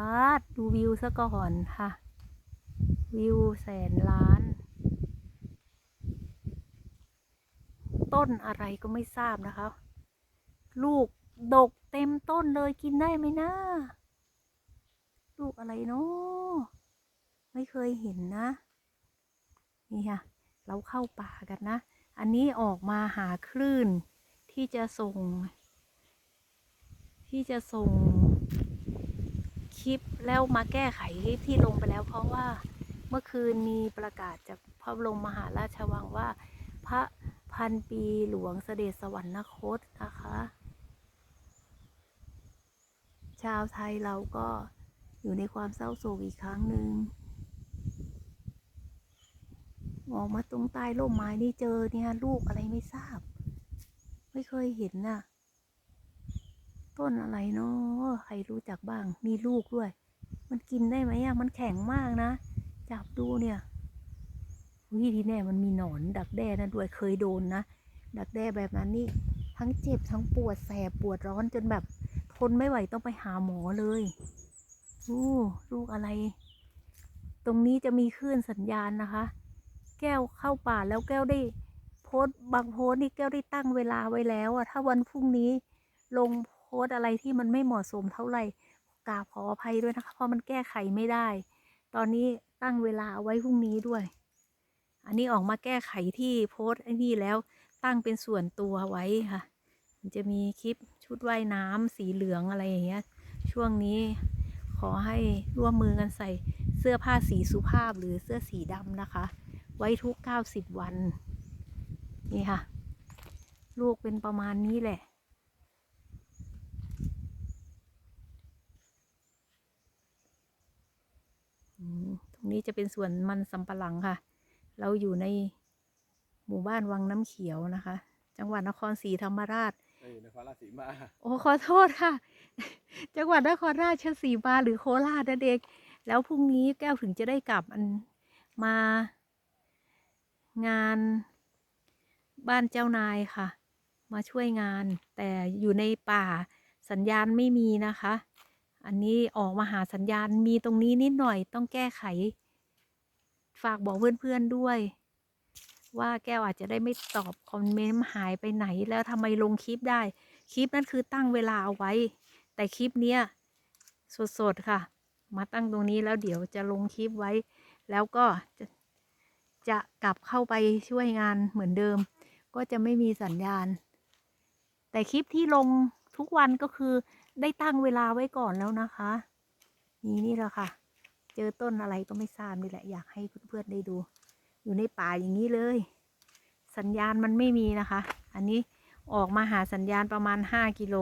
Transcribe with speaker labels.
Speaker 1: าดดูวิวซะก่อนค่ะ วิวแสนล้าน ต้นอะไรก็ไม่ทราบนะคะ ลูกดกเต็มต้นเลยกินได้ไหมนะลูกอะไรเนาะไม่เคยเห็นนะ นี่ค่ะ เราเข้าป่ากันนะ อันนี้ออกมาหาคลื่นที่จะส่ง ที่จะส่ง ลิปแล้วมาแก้ไขที่ลงไปแล้ว เพราะว่าเมื่อคืนมีประกาศจากพระบรมมหาราชวังว่า พระพันปีหลวงเสด็จสวรรคตนะคะ ชาวไทยเราก็อยู่ในความเศร้าโศกอีกครั้งหนึ่งออกมาตรงใต้ร่มไม้นี่เจอเนี่ยลูกอะไรไม่ทราบ ไม่เคยเห็นน่ะ ต้นอะไรเนาะใครรู้จักบ้าง มีลูกด้วย มันกินได้ไหมอะมันแข็งมากนะ จับดูเนี่ยวิที่แน่มันมีหนอนดักแด้นั่นด้วยเคยโดนนะ ดักแด้แบบนั้นนี่ทั้งเจ็บทั้งปวดแสบปวดร้อนจนแบบทนไม่ไหวต้องไปหาหมอเลยอู้ลูกอะไร ตรงนี้จะมีคลื่นสัญญาณนะคะ แก้วเข้าป่าแล้วแก้วได้โพสต์บางโพสต์นี่แก้วได้ตั้งเวลาไว้แล้วอะถ้าวันพรุ่งนี้ลงโพ สต์อะไรที่มันไม่เหมาะสมเท่าไหร่กราบขออภัยด้วยนะคะ เพราะมันแก้ไขไม่ได้ ตอนนี้ตั้งเวลาเอาไว้พรุ่งนี้ด้วย อันนี้ออกมาแก้ไขที่โพสต์ไอ้นี่แล้วตั้งเป็นส่วนตัวไว้ค่ะ มันจะมีคลิปชุดว่ายน้ำสีเหลืองอะไรอย่างเงี้ย ช่วงนี้ขอให้ร่วมมือกันใส่เสื้อผ้าสีสุภาพหรือเสื้อสีดำนะคะ ไว้ทุก 90 วัน นี่ค่ะ ลูกเป็นประมาณนี้แหละ อืมตรง นี้จะเป็นส่วนมันสำปะหลังค่ะ เราอยู่ในหมู่บ้านวังน้ำเขียวนะคะ จังหวัดนครศรีธรรมราช
Speaker 2: เออนครราชสีมา
Speaker 1: โอ้ขอโทษค่ะ จังหวัดนครราชสีมาหรือโคราชนั่นเองแล้วพรุ่งนี้แก้วถึงจะได้กลับอันมางานบ้านเจ้านายค่ะ มาช่วยงาน แต่อยู่ในป่าสัญญาณไม่มีนะคะ อันนี้ออกมาหาสัญญาณมีตรงนี้นิดหน่อยต้องแก้ไข ฝากบอกเพื่อนๆด้วย ว่าแก้วอาจจะได้ไม่ตอบคอมเมนต์หายไปไหนแล้วทำไมลงคลิปได้ คลิปนั้นคือตั้งเวลาเอาไว้ แต่คลิปเนี้ยสดๆค่ะ มาตั้งตรงนี้แล้วเดี๋ยวจะลงคลิปไว้ แล้วก็จะจะกลับเข้าไปช่วยงานเหมือนเดิม ก็จะไม่มีสัญญาณ แต่คลิปที่ลง ทุกวันก็คือได้ตั้งเวลาไว้ก่อนแล้วนะคะ นี่นี่แหละค่ะ เจอต้นอะไรก็ไม่ทราบนี่แหละ อยากให้เพื่อนๆได้ดู อยู่ในป่าอย่างนี้เลย สัญญาณมันไม่มีนะคะ อันนี้ออกมาหาสัญญาณประมาณ 5 กิโล